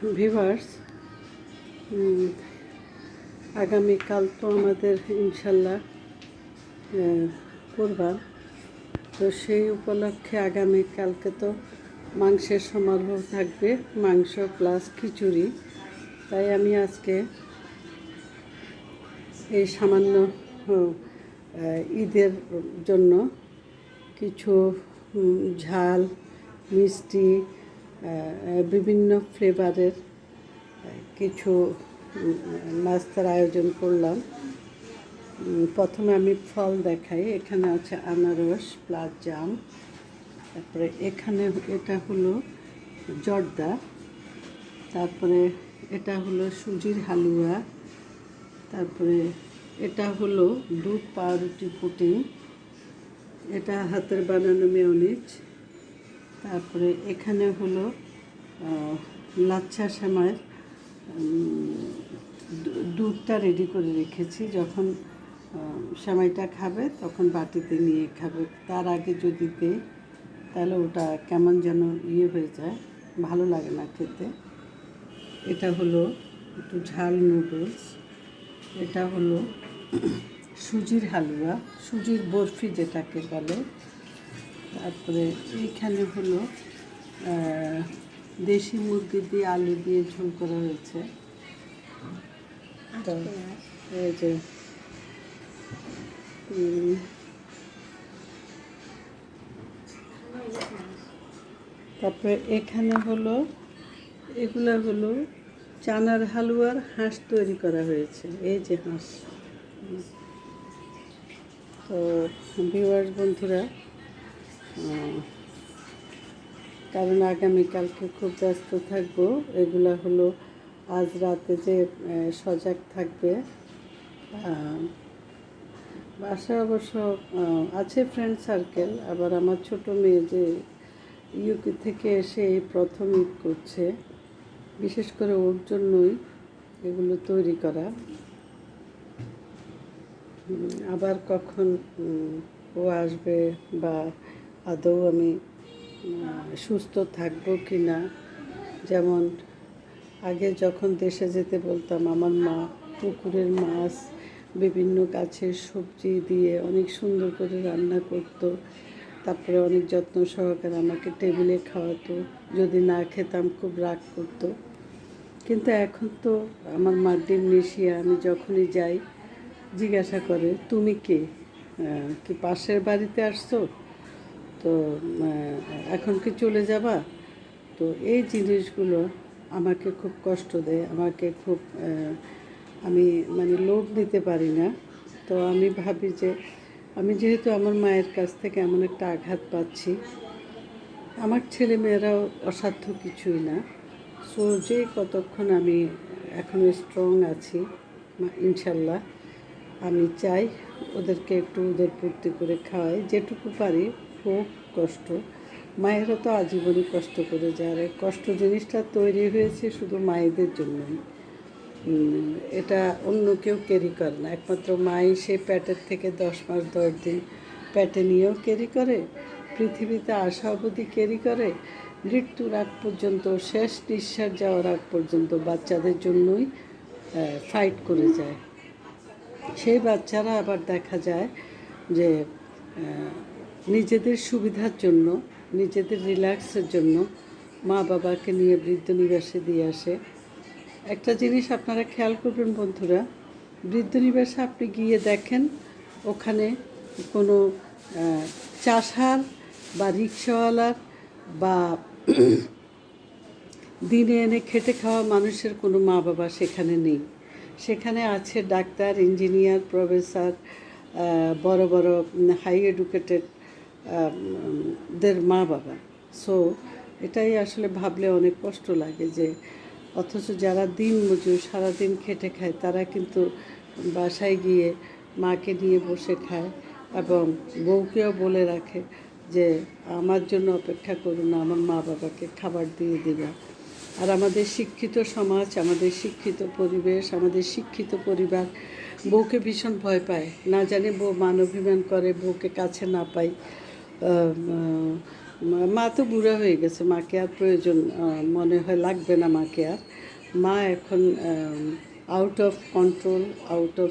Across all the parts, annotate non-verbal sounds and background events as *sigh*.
Viewers আগামীকাল তো আমাদের ইনশাল্লাহ কোরবান তো সেই উপলক্ষে আগামীকালকে তো মাংসের সমারোহ থাকবে, মাংস প্লাস খিচুড়ি। তাই আমি আজকে এই সামান্য ঈদের জন্য কিছু ঝাল, মিষ্টি বিভিন্ন ফ্লেভারের কিছু নাস্তার আয়োজন করলাম। প্রথমে আমি ফল দেখাই। এখানে আছে আনারস, প্লাস জাম। তারপরে এখানে এটা হলো জর্দা। তারপরে এটা হলো সুজির হালুয়া। তারপরে এটা হলো দুধ পাউরুটি পুটিং এটা হাতের বানানো মেয়নিজ। তারপরে এখানে হলো লাচ্ছা সেমাইয়ের দুধটা রেডি করে রেখেছি। যখন সেমাইটা খাবে তখন বাটিতে নিয়ে খাবে। তার আগে যদি দেয় তাহলে ওটা কেমন যেন ইয়ে হয়ে যায়, ভালো লাগে না খেতে। এটা হলো একটু ঝাল নুডলস এটা হলো সুজির হালুয়া, সুজির বরফি যেটাকে বলে। তারপরে এইখানে হলো দেশি মুরগি দিয়ে আলু দিয়ে ঝোল করা হয়েছে। তো এই যে তারপরে এখানে হলো এগুলো হলো চানার হালুয়ার হাঁস তৈরি করা হয়েছে এই যে হাঁস। তো ভিউয়ার্স বন্ধুরা কারণ আগামীকালকে খুব ব্যস্ত থাকব। এগুলা হলো আজ রাতে যে সজাগ থাকবে। বাসায় অবশ্য আছে ফ্রেন্ড সার্কেল আবার আমার ছোট মেয়ে যে ইউকে থেকে এসে এই প্রথম ঈদ করছে, বিশেষ করে ওর জন্যই এগুলো তৈরি করা। আবার কখন ও আসবে বা আদৌ আমি সুস্থ থাকব কি না? যেমন, আগে যখন দেশে যেতে বলতাম, আমার মা, পুকুরের মাছ, বিভিন্ন গাছের সবজি দিয়ে অনেক সুন্দর করে রান্না করতো। তারপরে অনেক যত্ন সহকারে আমাকে টেবিলে খাওয়াতো, যদি না খেতাম খুব রাগ করতো। কিন্তু এখন তো আমার মা ডিমনেশিয়া, আমি যখনই যাই, জিজ্ঞাসা করে, তুমি কে? কি পাশের বাড়িতে আসছো? তো এখন কি চলে যাবা? তো এই জিনিসগুলো আমাকে খুব কষ্ট দেয়, আমাকে খুব আমি মানে লোভ নিতে পারি না। তো আমি ভাবি যে, আমি যেহেতু আমার মায়ের কাছ থেকে এমন একটা আঘাত পাচ্ছি, আমার ছেলে মেয়েরাও অসাধ্য কিছুই না। সো যে কতক্ষণ আমি এখনও স্ট্রং আছি ইনশাল্লাহ, আমি চাই ওদেরকে একটু ওদের পূর্তি করে খাওয়াই, যেটুকু পারি। হোক কষ্ট। মায়েরা তো আজীবনই কষ্ট করে যায় আর কষ্ট জিনিসটা তৈরি হয়েছে শুধু মায়েদের জন্যই। এটা অন্য কেউ ক্যারি করে না। একমাত্র মাই সে প্যাটের থেকে দশ মাস, দশ দিন প্যাটে নিয়েও ক্যারি করে, পৃথিবীতে আসা অবধি ক্যারি করে, মৃত্যুর আগ পর্যন্ত, শেষ নিঃশ্বাস যাওয়ার আগ পর্যন্ত বাচ্চাদের জন্যই ফাইট করে যায়। সেই বাচ্চারা আবার দেখা যায় যে নিজেদের সুবিধার জন্য, নিজেদের রিল্যাক্সের জন্য মা বাবাকে নিয়ে বৃদ্ধ নিবাসে দিয়ে আসে। একটা জিনিস আপনারা খেয়াল করবেন বন্ধুরা, বৃদ্ধ নিবাসে আপনি গিয়ে দেখেন ওখানে কোনো চাষার বা রিক্সাওয়ালার বা *clears throat* দিনে এনে খেটে খাওয়া মানুষের কোনো মা বাবা সেখানে নেই। সেখানে আছে ডাক্তার, ইঞ্জিনিয়ার, প্রফেসর বড় বড় হাই এডুকেটেড দের মা বাবা। সো এটাই আসলে ভাবলে অনেক কষ্ট লাগে যে, অথচ যারা দিন মজুর, সারাদিন খেটে খায়, তারা কিন্তু বাসায় গিয়ে মাকে নিয়ে বসে খায় এবং বউকেও বলে রাখে যে, আমার জন্য অপেক্ষা করুন আমার মা বাবাকে খাবার দিয়ে দিবা। আর আমাদের শিক্ষিত সমাজ, আমাদের শিক্ষিত পরিবেশ, আমাদের শিক্ষিত পরিবার বউকে ভীষণ ভয় পায়। না জানে বউ মান অভিমান করে, বউকে কাছে না পাই মা- তো বুড়া হয়ে গেছে, মাকে আর প্রয়োজন মনে হয় লাগবে না মাকে আর। মা এখন out of control out of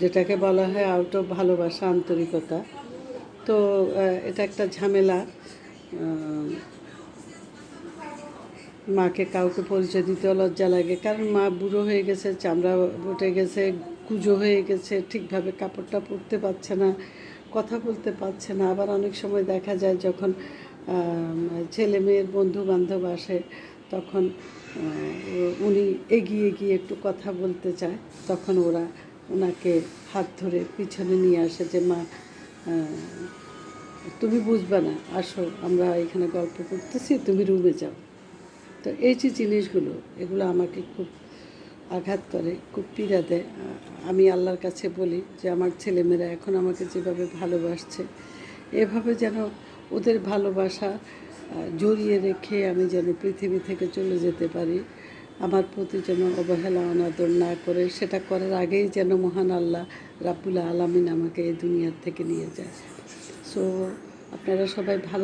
যেটাকে বলা হয় আউট অফ ভালোবাসা, আন্তরিকতা। তো এটা একটা ঝামেলা। মাকে কাউকে পরিচয় দিতেও লজ্জা লাগে, কারণ মা বুড়ো হয়ে গেছে, চামড়া উঠে গেছে, কুজো হয়ে গেছে, ঠিকভাবে কাপড়টা পরতে পারছে না। কথা বলতে পারছে না। আবার অনেক সময় দেখা যায় যখন ছেলে মেয়ের বন্ধু বান্ধব আসে, তখন উনি এগিয়ে গিয়ে একটু কথা বলতে চায়। তখন ওরা ওনাকে হাত ধরে পিছনে নিয়ে আসে যে, মা তুমি বুঝবে না। আসো, আমরা এখানে গল্প করতেছি, তুমি রুমে যাও। তো এই যে জিনিসগুলো, এগুলো আমাকে খুব আঘাত করে, খুব পীড়া দেয়। আমি আল্লাহর কাছে বলি যে, আমার ছেলেমেয়েরা এখন আমাকে যেভাবে ভালোবাসছে, এভাবে যেন ওদের ভালোবাসা জড়িয়ে রেখে আমি যেন পৃথিবী থেকে চলে যেতে পারি। আমার প্রতি যেন অবহেলা, অনাদর না করে, সেটা করার আগেই যেন মহান আল্লাহ রাব্বুল আলামিন আমাকে এই দুনিয়ার থেকে নিয়ে যায়। সো আপনারা সবাই ভালো